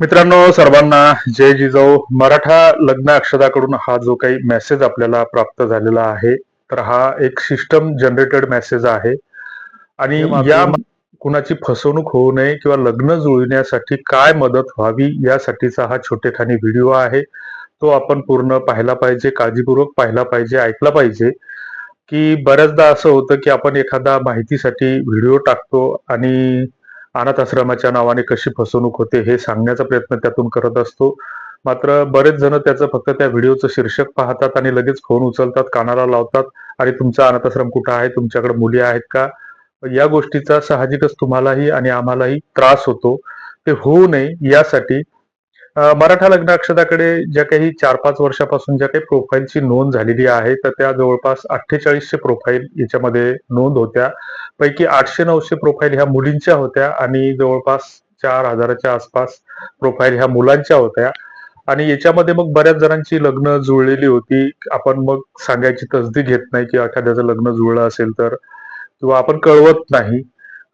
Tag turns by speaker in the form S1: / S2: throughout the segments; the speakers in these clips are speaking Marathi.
S1: मित्रांनो सर्वांना जय जिजाऊ. मराठा लग्न अक्षदाकडून हा जो काही मेसेज आपल्याला प्राप्त झालेला आहे तर हा एक सिस्टम जनरेटेड मेसेज आहे. आणि या कुणाची फसवणूक होऊ नये किंवा लग्न जुळण्यासाठी काय मदत व्हावी यासाठीचा हा छोटेखानी व्हिडिओ आहे. तो आपण पूर्ण पाहिला पाहिजे काळजीपूर्वक पाहिला पाहिजे ऐकला पाहिजे. की बऱ्याचदा असं होतं की आपण एखादा माहितीसाठी व्हिडिओ टाकतो आणि अनाथ आश्रमाच्या नावाने कशी फसवणूक होते हे सांगण्याचा प्रयत्न त्यातून करत असतो. मात्र बरेच जण त्याचं फक्त त्या व्हिडिओचं शीर्षक पाहतात आणि लगेच फोन उचलतात कानाला लावतात. आणि तुमचा अनाथ आश्रम कुठं आहे? तुमच्याकडे मुली आहेत का? या गोष्टीचा साहजिकच तुम्हालाही आणि आम्हालाही त्रास होतो. ते होऊ नये यासाठी मराठा लग्न अक्षदाकडे ज्या काही चार पाच वर्षापासून ज्या काही प्रोफाईलची नोंद झालेली आहे तर त्या जवळपास अठ्ठेचाळीसशे प्रोफाईल याच्यामध्ये नोंद होत्या. पैकी आठशे नऊशे प्रोफाईल ह्या मुलींच्या होत्या आणि जवळपास चार हजाराच्या आसपास प्रोफाईल ह्या मुलांच्या होत्या. आणि याच्यामध्ये मग बऱ्याच जणांची लग्न जुळलेली होती. आपण मग सांगायची तसदी घेत नाही की एखाद्याचं लग्न जुळलं असेल तर किंवा आपण कळवत नाही.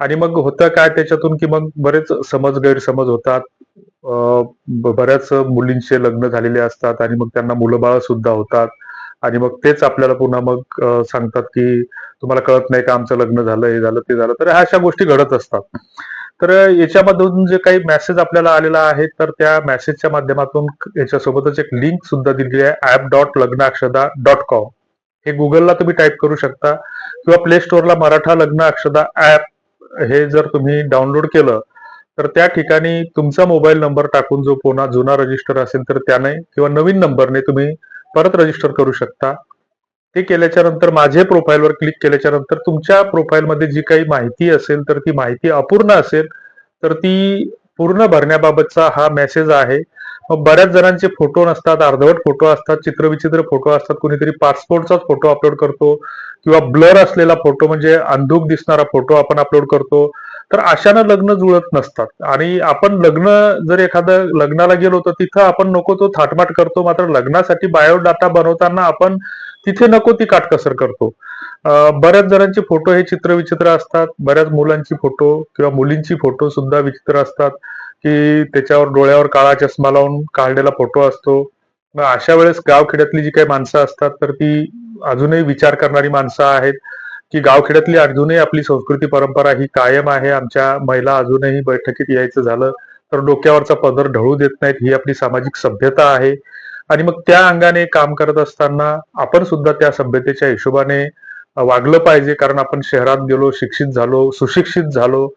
S1: आणि मग होतं काय त्याच्यातून की मग बरेच समज गैरसमज होतात. बऱ्याच मुलींचे लग्न झालेले असतात आणि मग त्यांना मुलं बाळ सुद्धा होतात. आणि मग तेच आपल्याला पुन्हा मग सांगतात की तुम्हाला कळत नाही का आमचं लग्न झालं हे झालं ते झालं. तर ह्या अशा गोष्टी घडत असतात. तर याच्यामधून जे काही मेसेज आपल्याला आलेला आहे तर त्या मेसेजच्या माध्यमातून याच्यासोबतच एक लिंक सुद्धा दिलेली आहे app dot Lagnakshada dot com हे गुगलला तुम्ही टाईप करू शकता किंवा प्ले स्टोअरला मराठा लग्न अक्षदा ऍप हे जर तुम्ही डाउनलोड केलं तर त्या ठिकाणी तुमचा मोबाईल नंबर टाकून जो पुन्हा जुना रजिस्टर असेल तर त्याने किंवा नवीन नंबरने तुम्ही परत रजिस्टर करू शकता. ते केल्याच्यानंतर माझे प्रोफाईलवर क्लिक केल्याच्यानंतर तुमच्या प्रोफाईलमध्ये जी काही माहिती असेल तर ती माहिती अपूर्ण असेल तर ती पूर्ण भरण्याबाबतचा हा मेसेज आहे. मग बऱ्याच जणांचे फोटो नसतात अर्धवट फोटो असतात चित्रविचित्र फोटो असतात कुणीतरी पासपोर्टचाच फोटो अपलोड करतो किंवा ब्लर असलेला फोटो म्हणजे अंधुक दिसणारा फोटो आपण अपलोड करतो. तर अशानं लग्न जुळत नसतात. आणि आपण लग्न जर एखादं लग्नाला गेलो तर तिथं आपण नको तो थाटमाट करतो मात्र लग्नासाठी बायोडाटा बनवताना आपण तिथे नको ती काटकसर करतो. बऱ्याच जणांचे फोटो हे चित्रविचित्र असतात बऱ्याच मुलांची फोटो किंवा मुलींची फोटो सुद्धा विचित्र असतात की त्याच्यावर डोळ्यावर काळा चष्मा लावून काढलेला फोटो असतो. अशा वेळेस गावखेड्यातली जी काही माणसं असतात तर ती अजूनही विचार करणारी माणसं आहेत. की गावखेड्यातली अजूनही आपली संस्कृती परंपरा ही कायम आहे. आमच्या महिला अजूनही बैठकीत यायचं झालं तर डोक्यावरचा पदर ढळू देत नाहीत ही आपली सामाजिक सभ्यता आहे. आणि मग त्या अंगाने काम करत असताना आपण सुद्धा त्या सभ्यतेच्या हिशोबाने वागलं पाहिजे कारण आपण शहरात गेलो शिक्षित झालो सुशिक्षित झालो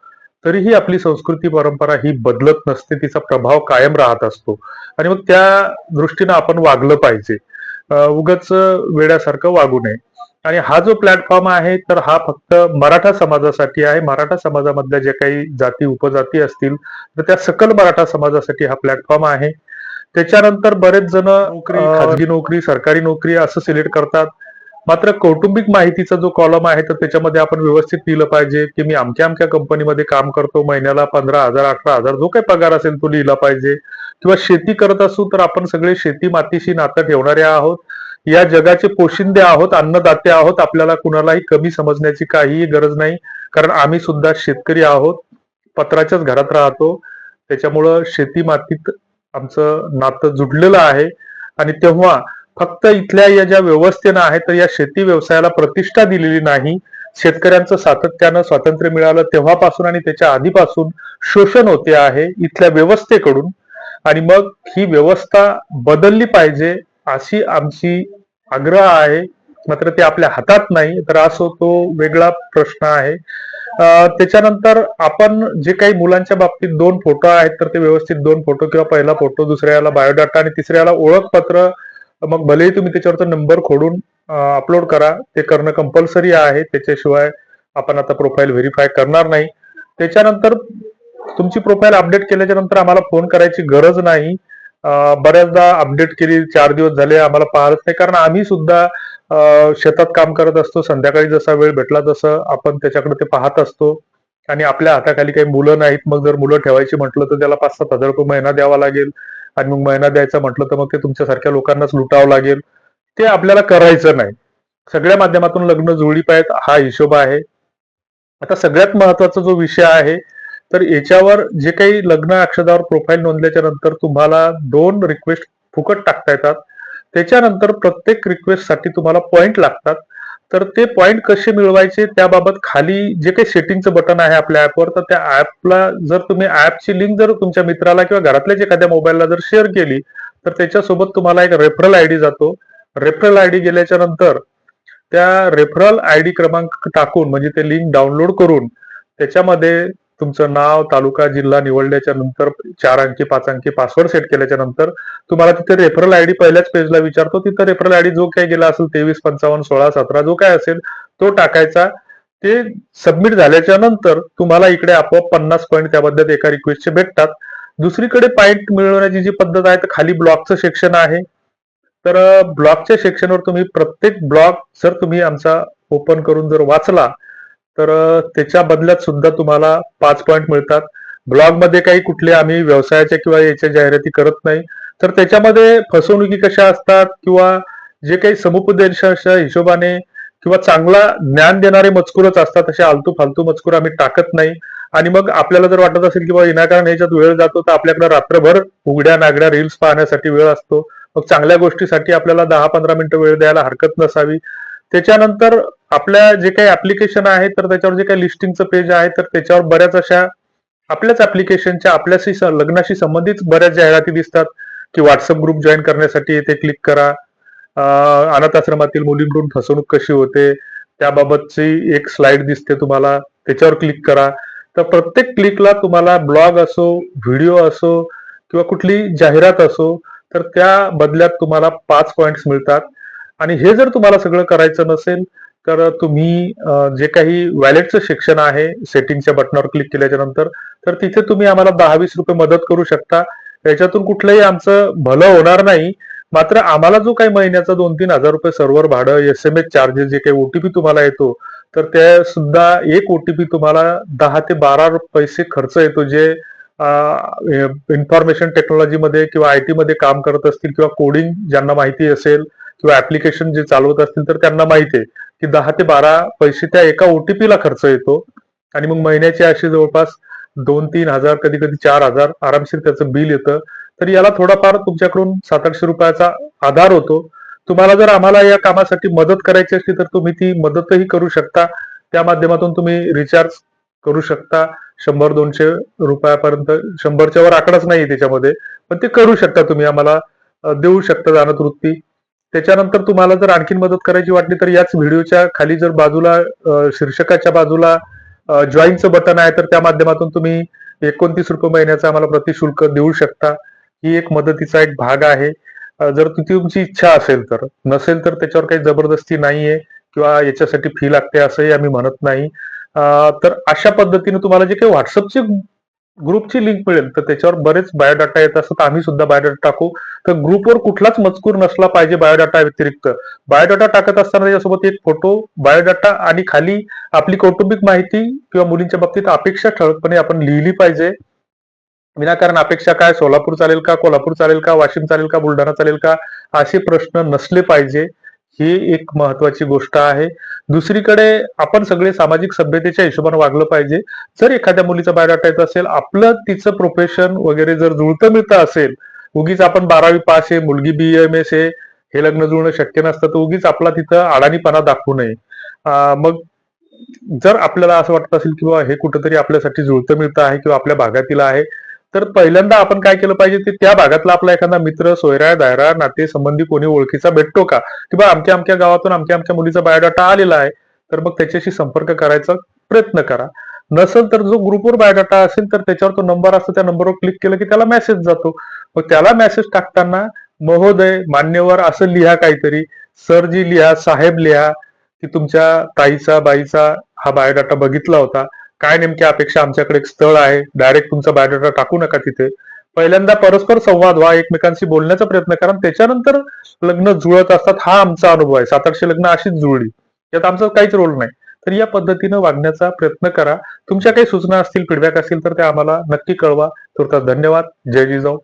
S1: तरीही आपली संस्कृती परंपरा ही बदलत नसते तिचा प्रभाव कायम राहत असतो. आणि मग त्या दृष्टीनं आपण वागलं पाहिजे. उगच वेड्यासारखं वागू नये. आणि हा जो प्लॅटफॉर्म आहे तर हा फक्त मराठा समाजासाठी आहे. मराठा समाजामधल्या ज्या काही जाती उपजाती असतील तर त्या सकल मराठा समाजासाठी हा प्लॅटफॉर्म आहे. त्याच्यानंतर बरेच जण नोकरी खाजगी. नोकरी सरकारी नोकरी असं सिलेक्ट करतात. मात्र कौटुंबिक माहितीचा जो कॉलम आहे तर त्याच्यामध्ये आपण व्यवस्थित लिहिलं पाहिजे की मी अमक्या अमक्या कंपनीमध्ये काम करतो. महिन्याला पंधरा हजार अठरा हजार जो काही पगार असेल तो लिहिला पाहिजे. किंवा शेती करत असू तर आपण सगळे शेती मातीशी नातं ठेवणारे आहोत. या जगाचे पोशिंदे आहोत अन्नदाते आहोत आपल्याला कुणालाही कमी समजण्याची काहीही गरज नाही. कारण आम्ही सुद्धा शेतकरी आहोत पत्राच्याच घरात राहतो. त्याच्यामुळं शेती मातीत आमचं नातं जुडलेलं आहे. आणि तेव्हा फक्त इथल्या या ज्या व्यवस्थेनं आहे तर या शेती व्यवसायाला प्रतिष्ठा दिलेली नाही. शेतकऱ्यांचं सातत्यानं स्वातंत्र्य मिळालं तेव्हापासून आणि त्याच्या आधीपासून शोषण होते आहे इथल्या व्यवस्थेकडून. आणि मग ही व्यवस्था बदलली पाहिजे अशी आमची आग्रह आहे मात्र ते आपल्या हातात नाही तर असो तो वेगळा प्रश्न आहे. त्याच्यानंतर आपण जे काही मुलांच्या बाबतीत दोन फोटो आहेत तर ते व्यवस्थित दोन फोटो किंवा पहिला फोटो दुसऱ्याला बायोडाटा आणि तिसऱ्याला ओळखपत्र. मग भलेही तुम्ही त्याच्यावरचा नंबर खोडून अपलोड करा. ते करणं कंपल्सरी आहे. त्याच्याशिवाय आपण आता प्रोफाईल व्हेरीफाय करणार नाही. त्याच्यानंतर तुमची प्रोफाईल अपडेट केल्याच्यानंतर आम्हाला फोन करायची गरज नाही. बऱ्याचदा अपडेट केली चार दिवस झाले आम्हाला पाहत नाही. कारण आम्ही सुद्धा शेतात काम करत असतो संध्याकाळी जसा वेळ भेटला तसं आपण त्याच्याकडे ते पाहत असतो. आणि आपल्या हाताखाली काही मुलं नाहीत मग जर मुलं ठेवायची म्हटलं तर त्याला पाच सात हजार रुपये महिना द्यावा लागेल. आणि मग महिना द्यायचा म्हटलं तर मग ते तुमच्यासारख्या लोकांनाच लुटावं लागेल. ते आपल्याला करायचं नाही. सगळ्या माध्यमातून लग्न जुळली पाहिजेत हा हिशोब आहे. आता सगळ्यात महत्त्वाचा जो विषय आहे तर याच्यावर जे काही लग्न अक्षदावर प्रोफाईल नोंदल्याच्या नंतर तुम्हाला दोन रिक्वेस्ट फुकट टाकता येतात. त्याच्यानंतर प्रत्येक रिक्वेस्टसाठी तुम्हाला पॉइंट लागतात. तर ते पॉइंट कसे मिळवायचे त्याबाबत खाली जे काही सेटिंगचं बटन आहे आपल्या ऍपवर तर त्या ऍपला जर तुम्ही ऍपची लिंक जर तुमच्या मित्राला किंवा घरातल्याच एखाद्या मोबाईलला जर शेअर केली तर त्याच्यासोबत तुम्हाला एक रेफरल आयडी जातो. रेफरल आयडी गेल्याच्यानंतर त्या रेफरल आयडी क्रमांक टाकून म्हणजे ते लिंक डाउनलोड करून त्याच्यामध्ये तुमचं नाव तालुका जिल्हा निवडल्याच्या नंतर चार अंकी पाच अंकी पासवर्ड सेट केल्याच्यानंतर तुम्हाला तिथे रेफरल आयडी पहिल्याच पेजला विचारतो. तिथं रेफरल आयडी जो काही गेला असेल तेवीस पंचावन्न सोळा सतरा जो काय असेल तो टाकायचा. ते सबमिट झाल्याच्यानंतर तुम्हाला इकडे आपोआप पन्नास पॉईंट त्याबद्दल एका रिक्वेस्टचे भेटतात. दुसरीकडे पॉईंट मिळवण्याची जी पद्धत आहे तर खाली ब्लॉकचं सेक्शन आहे. तर ब्लॉकच्या सेक्शनवर तुम्ही प्रत्येक ब्लॉक जर तुम्ही आमचा ओपन करून जर वाचला तर त्याच्या बदल्यात सुद्धा तुम्हाला पाच पॉईंट मिळतात. ब्लॉगमध्ये काही कुठले आम्ही व्यवसायाच्या किंवा याच्या जाहिराती करत नाही. तर त्याच्यामध्ये फसवणुकी कशा असतात किंवा जे काही समुपदेशाच्या हिशोबाने किंवा चांगला ज्ञान देणारे मजकूरच असतात असे आलतू फालतू मजकूर आम्ही टाकत नाही. आणि मग आपल्याला जर वाटत असेल की बाबा विनाकारण याच्यात वेळ जातो तर आपल्याकडे रात्रभर उघड्या नागड्या रील्स पाहण्यासाठी वेळ असतो. मग चांगल्या गोष्टीसाठी आपल्याला दहा पंधरा मिनिटं वेळ द्यायला हरकत नसावी. त्याच्यानंतर आपल्या जे काही ऍप्लिकेशन आहे तर त्याच्यावर जे काही लिस्टिंगचं पेज आहे तर त्याच्यावर बऱ्याच अशा आपल्याच ऍप्लिकेशनच्या आपल्याशी लग्नाशी संबंधित बऱ्याच जाहिराती दिसतात. की व्हॉट्सअप ग्रुप जॉईन करण्यासाठी येथे क्लिक करा. अनाथ आश्रमातील मुलींकडून फसवणूक कशी होते त्याबाबतची एक स्लाइड दिसते तुम्हाला. त्याच्यावर क्लिक करा. तर प्रत्येक क्लिकला तुम्हाला ब्लॉग असो व्हिडिओ असो किंवा कुठली जाहिरात असो तर त्या बदल्यात तुम्हाला पाच पॉइंट्स मिळतात. आणि हे जर तुम्हाला सगळं करायचं नसेल तर तुम्ही जे काही वॅलेटचं सेक्शन आहे सेटिंगच्या बटनावर क्लिक केल्याच्यानंतर तर तिथे तुम्ही आम्हाला दहा वीस रुपये मदत करू शकता. याच्यातून कुठलंही आमचं भलं होणार नाही. मात्र आम्हाला जो काही महिन्याचा दोन तीन हजार रुपये सर्व्हर भाडं एस एम एस चार्जेस जे काही ओटीपी तुम्हाला येतो तर ते सुद्धा एक ओटीपी तुम्हाला दहा ते बारा पैसे खर्च येतो जे इन्फॉर्मेशन टेक्नॉलॉजीमध्ये किंवा आयमध्ये काम करत असतील किंवा कोडिंग ज्यांना माहिती असेल किंवा ऍप्लिकेशन जे चालवत असतील तर त्यांना माहिती आहे. की दहा ते बारा पैसे त्या एका ओटीपीला खर्च येतो. आणि मग महिन्याचे असे जवळपास दोन तीन हजार कधी कधी चार हजार आरामशीर त्याचं बिल येतं. तर याला थोडाफार तुमच्याकडून सात आठशे रुपयाचा आधार होतो. तुम्हाला जर आम्हाला या कामासाठी मदत करायची असली तर तुम्ही ती मदतही करू शकता. त्या माध्यमातून तुम्ही रिचार्ज करू शकता. शंभर दोनशे रुपयापर्यंत शंभरच्या वर आकडाच नाही त्याच्यामध्ये. पण ते करू शकता तुम्ही आम्हाला. देऊ शकता जाणत वृत्ती त्याच्यानंतर तुम्हाला जर आणखीन मदत करायची वाटली तर याच व्हिडिओच्या खाली जर बाजूला शीर्षकाच्या बाजूला जॉईनचं बटन आहे तर त्या माध्यमातून तुम्ही एकोणतीस रुपये महिन्याचा आम्हाला प्रतिशुल्क देऊ शकता. ही एक मदतीचा एक भाग आहे. जर तुमची इच्छा असेल तर नसेल तर त्याच्यावर काही जबरदस्ती नाहीये किंवा याच्यासाठी फी लागते असंही आम्ही म्हणत नाही. तर अशा पद्धतीने तुम्हाला जे काही व्हॉट्सअपचे ग्रुपची लिंक मिळेल. तर त्याच्यावर बरेच बायोडाटा येत असतात. आम्ही सुद्धा बायोडाटा टाकू. तर ग्रुपवर कुठलाच मजकूर नसला पाहिजे बायोडाटा व्यतिरिक्त. बायोडाटा टाकत असताना त्याच्यासोबत एक फोटो बायोडाटा आणि खाली आपली कौटुंबिक माहिती किंवा मुलींच्या बाबतीत अपेक्षा ठळकपणे आपण लिहिली पाहिजे. विनाकारण अपेक्षा काय? सोलापूर चालेल का? कोल्हापूर चालेल का? वाशिम चालेल का? बुलढाणा चालेल का? असे प्रश्न नसले पाहिजे. ही एक महत्वाची गोष्ट आहे. दुसरीकडे आपण सगळे सामाजिक सभ्यतेच्या हिशोबाने वागलं पाहिजे. जर एखाद्या मुलीचा बायोडाटा येत असेल आपलं तिचं प्रोफेशन वगैरे जर जुळतं मिळतं असेल उगीच आपण बारावी पास आहे मुलगी बी एम एस आहे हे लग्न जुळणं शक्य नसतं तर उगीच आपला तिथं अडाणीपणा दाखवू नये. मग जर आपल्याला असं वाटत असेल किंवा हे कुठंतरी आपल्यासाठी जुळतं मिळतं आहे किंवा आपल्या भागातील आहे तर पहिल्यांदा आपण काय केलं पाहिजे ते त्या भागातला आपला एखादा मित्र सोयरा दायरा नाते संबंधी कोणी ओळखीचा भेटतो का? किंवा अमक्या अमक्या गावातून अमक्या आमच्या मुलीचा बायोडाटा आलेला आहे तर मग त्याच्याशी संपर्क करायचा प्रयत्न करा. नसेल तर जो ग्रुपवर बायोडाटा असेल तर त्याच्यावर तो नंबर असतो त्या नंबरवर क्लिक केलं की त्याला मेसेज जातो. मग त्याला मेसेज टाकताना महोदय मान्यवर असं लिहा काहीतरी. सर जी लिहा साहेब लिहा की तुमच्या ताईचा बाईचा हा बायोडाटा बघितला होता. काय नेमकी अपेक्षा आमच्याकडे एक स्थळ आहे? डायरेक्ट तुमचा बायोडाटा टाकू नका तिथे. पहिल्यांदा परस्पर संवाद व्हा एकमेकांशी बोलण्याचा प्रयत्न करा. त्याच्यानंतर लग्न जुळत असतात हा आमचा अनुभव आहे. सात आठशे लग्न अशीच जुळली. यात आमचा काहीच रोल नाही. तर या पद्धतीनं वागण्याचा प्रयत्न करा. तुमच्या काही सूचना असतील फीडबॅक असतील तर त्या आम्हाला नक्की कळवा. तुर्तास धन्यवाद. जय जिजाऊ.